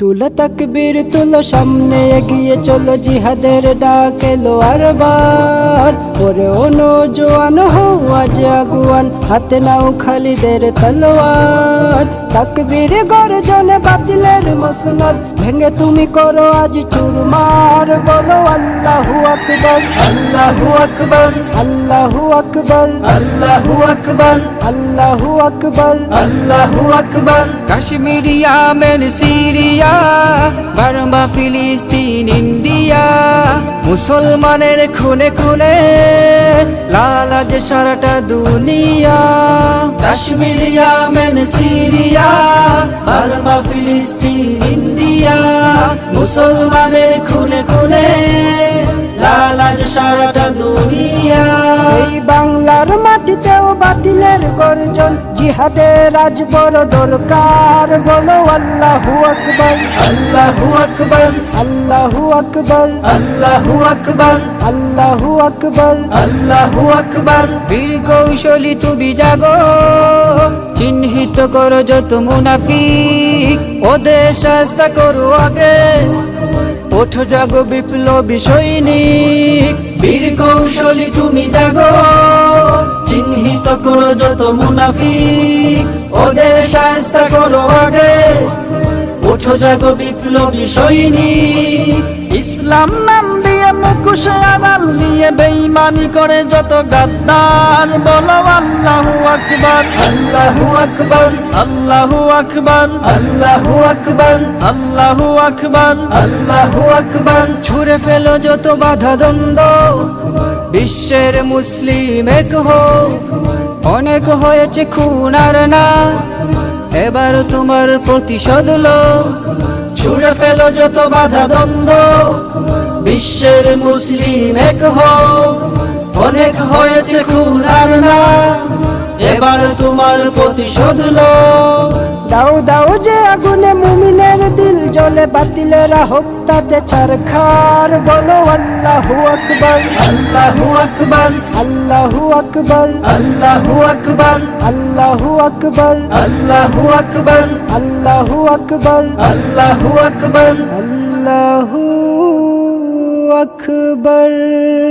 তুলো তাকবীর তুলো সামনে এগিয়ে চলো জিহাদের ডাক এলো আর বার ওরে ওনো জোয়ান হও আজ আগুয়ান হাতে নাও খালিদের তলোয়ার। তাকবীর গর্জনে বাতিলের মসনদ ভেঙে তুমি করো আজ চুরমার। বলো আল্লাহু আকবার আল্লাহু আকবার। আল্লাহু আকবার আল্লাহু আকবার। আল্লাহু আকবার। আল্লাহু আকবার। কাশ্মীরিয়া মেন সিরিয়া বার্মা ফিলিস্তিন, ইন্ডিয়া। মুসলমানের খুনে খুনে লালাজ সারাটা দুনিয়া। কাশ্মীরিয়া, মেন সিরিয়া বার্মা ফিলিস্তিন, ইন্ডিয়া। মুসলমানের খুনে খুনে লালাজ সারাটা বাতিলের গর্জন জিহাদের আজ বড় দরকার। বলো আল্লাহু আকবার। আল্লাহু আকবার। আল্লাহু আকবার। আল্লাহু আকবার। আল্লাহু আকবার। আল্লাহু আকবার। বীর কৌশলী তুমি জাগো চিহ্নিত করো যত মুনাফিক। ওদের শাস্তা করো আগে ওঠো জাগো বিপ্লবী সৈনিক। বীর কৌশলী তুমি জাগো। চিহ্নিত করো যত মুনাফিক, ওদের শাস্তা করো আগে। ওঠো জাগো বিপ্লবী সৈনিক। ইসলাম নাম দিয়ে মুখোশে আড়াল দিয়ে বেঈমানি করে যত গাদ্দার, বলো আল্লাহু আকবার। আল্লাহু আকবার। আল্লাহু আকবার। আল্লাহু আকবার। আল্লাহু আকবার। আল্লাহু আকবার। ছুঁড়ে ফেলো যত বাধা দ্বন্দ্ব বিশ্বের মুসলিম এক অনেক হয়েছে খুন আর না। এবার তোমার প্রতিশোধ লো। ছুড়ে ফেলো যত বাধা দ্বন্দ্ব। বিশ্বের মুসলিম এক অনেক হয়েছে খুন আর না। এবার তোমার প্রতিশোধ লো। দাও দাও যে আগুনে মুমিনের দিল জ্বলে বাতিলেরা হোক তাতে ছারখার। বলো আল্লাহু আকবার। আল্লাহু আকবার। আল্লাহু আকবার। আল্লাহু আকবার। আল্লাহু আকবার। আল্লাহু আকবার। আল্লাহু আকবার। আল্লাহু আকবার। আল্লাহু আকবার।